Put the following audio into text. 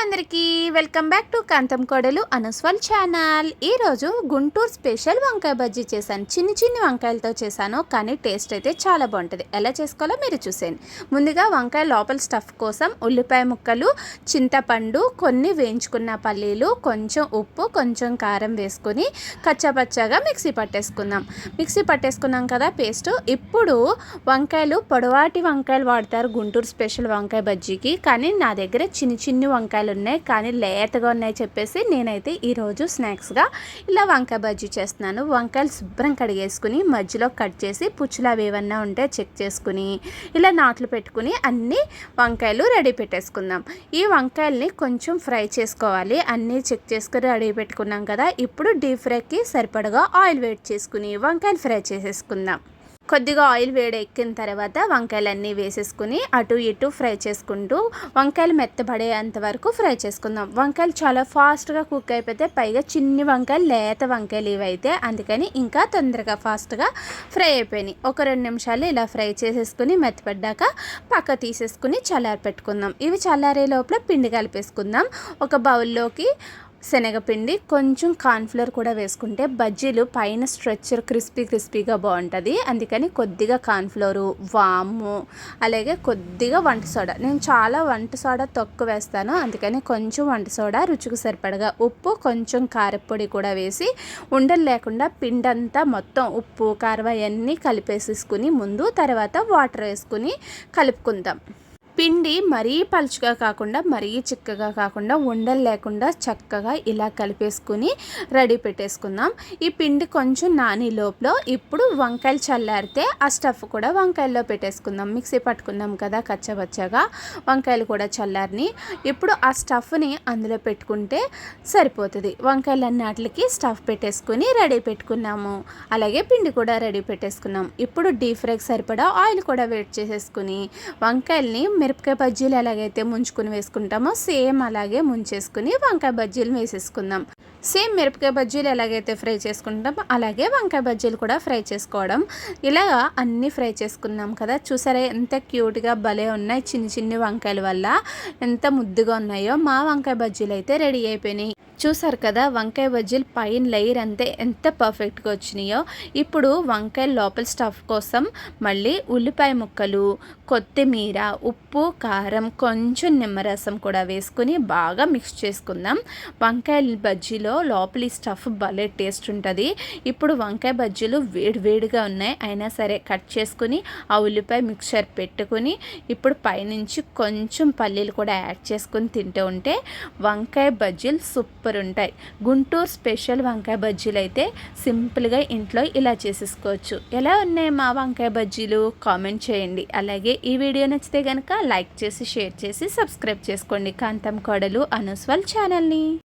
అందరికీ welcome back to కాంతం కోడలు అనుస్వల్ channel. ఈరోజు గుంటూరు స్పెషల్ వంకాయ బజ్జీ చేశాను. చిన్ని చిన్ని వంకాయలతో చేశాను కానీ టేస్ట్ అయితే చాలా బాగుంటుంది. ఎలా చేసుకోవాలో మీరు చూసేయండి. ముందుగా వంకాయ లోపల స్టఫ్ కోసం ఉల్లిపాయ ముక్కలు చింతపండు కొన్ని వేయించుకున్న పల్లీలు కొంచెం ఉప్పు కొంచెం కారం వేసుకొని కచ్చపచ్చగా మిక్సీ పట్టేసుకుందాం. మిక్సీ పట్టేసుకున్నాం కదా పేస్ట్. ఇప్పుడు వంకాయలు పొడవాటి వంకాయలు వాడతారు గుంటూరు స్పెషల్ వంకాయ బజ్జీకి. కానీ నా దగ్గర చిన్ని చిన్ని వంకాయలు ఉన్నాయి కానీ లేతగా ఉన్నాయి చెప్పేసి నేనైతే ఈరోజు స్నాక్స్గా ఇలా వంకాయ బజ్జీ చేస్తున్నాను. వంకాయలు శుభ్రం కడిగేసుకుని మధ్యలో కట్ చేసి పుచ్చులు అవి ఏమన్నా ఉంటే చెక్ చేసుకుని ఇలా నాట్లు పెట్టుకుని అన్నీ వంకాయలు రెడీ పెట్టేసుకుందాం. ఈ వంకాయల్ని కొంచెం ఫ్రై చేసుకోవాలి. అన్నీ చెక్ చేసుకుని రెడీ పెట్టుకున్నాం కదా ఇప్పుడు డీప్ ఫ్రైకి సరిపడగా ఆయిల్ వేట్ చేసుకుని వంకాయలు ఫ్రై చేసేసుకుందాం. కొద్దిగా ఆయిల్ వేడెక్కిన తర్వాత వంకాయలన్నీ వేసేసుకుని అటు ఇటు ఫ్రై చేసుకుంటూ వంకాయలు మెత్తబడేంత వరకు ఫ్రై చేసుకుందాం. వంకాయలు చాలా ఫాస్ట్గా కుక్ అయిపోతే పైగా చిన్ని వంకాయలు లేత వంకాయలు ఇవైతే అందుకని ఇంకా తొందరగా ఫాస్ట్గా ఫ్రై అయిపోయినాయి. ఒక రెండు నిమిషాలు ఇలా ఫ్రై చేసేసుకుని మెత్తపడ్డాక పక్క తీసేసుకుని చల్లారి పెట్టుకుందాం ఇవి చల్లారే లోపల పిండి కలిపేసుకుందాం. ఒక బౌల్లోకి శనగపిండి కొంచెం కార్న్ఫ్లవర్ కూడా వేసుకుంటే బజ్జీలు పైన స్ట్రక్చర్ క్రిస్పీ క్రిస్పీగా బాగుంటుంది. అందుకని కొద్దిగా కాన్ఫ్లోరు వాము అలాగే కొద్దిగా వంట సోడా. నేను చాలా వంట సోడా తక్కువ వేస్తాను. అందుకని కొంచెం వంట సోడా రుచికి సరిపడగా ఉప్పు కొంచెం కారపొడి కూడా వేసి ఉండలు లేకుండా పిండంతా మొత్తం ఉప్పు కారం అవన్నీ కలిపేసేసుకుని ముందు తర్వాత వాటర్ వేసుకుని కలుపుకుందాం. పిండి మరీ పలుచగా కాకుండా మరీ చిక్కగా కాకుండా ఉండలు లేకుండా చక్కగా ఇలా కలిపేసుకుని రెడీ పెట్టేసుకుందాం. ఈ పిండి కొంచెం నాని లోపల ఇప్పుడు వంకాయలు చల్లారితే ఆ స్టఫ్ కూడా వంకాయల్లో పెట్టేసుకుందాం. మిక్సీ పట్టుకున్నాం కదా కచ్చబచ్చగా వంకాయలు కూడా చల్లారిని. ఇప్పుడు ఆ స్టఫ్ని అందులో పెట్టుకుంటే సరిపోతుంది. వంకాయలన్నిటికి స్టఫ్ పెట్టేసుకుని రెడీ పెట్టుకున్నాము. అలాగే పిండి కూడా రెడీ పెట్టేసుకున్నాం. ఇప్పుడు డీప్ ఫ్రైకి సరిపడా ఆయిల్ కూడా వేట్ చేసేసుకుని వంకాయల్ని మిరపకాయ బజ్జీలు ఎలాగైతే ముంచుకుని వేసుకుంటామో సేమ్ అలాగే ముంచేసుకుని వంకాయ బజ్జీలు వేసేసుకుందాం. సేమ్ మిరపకాయ బజ్జీలు ఎలాగైతే ఫ్రై చేసుకుంటామో అలాగే వంకాయ బజ్జీలు కూడా ఫ్రై చేసుకోవడం. ఇలా అన్నీ ఫ్రై చేసుకున్నాం కదా చూసారా ఎంత క్యూట్గా భలే ఉన్నాయి చిన్ని చిన్ని వంకాయల వల్ల. ఎంత ముద్దుగా ఉన్నాయో మా వంకాయ బజ్జీలు అయితే రెడీ అయిపోయినాయి. చూసారు కదా వంకాయ బజ్జీలు పైన లేయర్ అంతే ఎంత పర్ఫెక్ట్గా వచ్చినాయో. ఇప్పుడు వంకాయ లోపల స్టఫ్ కోసం మళ్ళీ ఉల్లిపాయ ముక్కలు కొత్తిమీర ఉప్పు కారం కొంచెం నిమ్మరసం కూడా వేసుకుని బాగా మిక్స్ చేసుకుందాం. వంకాయ బజ్జీలో లోపలి స్టఫ్ భలే టేస్ట్ ఉంటుంది. ఇప్పుడు వంకాయ బజ్జీలు వేడి వేడిగా ఉన్నాయి. అయినా సరే కట్ చేసుకుని ఆ ఉల్లిపాయ మిక్చర్ పెట్టుకుని ఇప్పుడు పైనుంచి కొంచెం పల్లీలు కూడా యాడ్ చేసుకుని తింటూ ఉంటే వంకాయ బజ్జీలు సూపర్ సూపర్ ఉంటాయి. గుంటూరు స్పెషల్ వంకాయ బజ్జీలు అయితే సింపుల్గా ఇంట్లో ఇలా చేసేసుకోవచ్చు. ఎలా ఉన్నాయి మా వంకాయ బజ్జీలు? కామెంట్ చేయండి. అలాగే ఈ వీడియో నచ్చితే కనుక లైక్ చేసి షేర్ చేసి సబ్స్క్రైబ్ చేసుకోండి. కాంతం కోడలు అనుస్వల్ ఛానల్ని.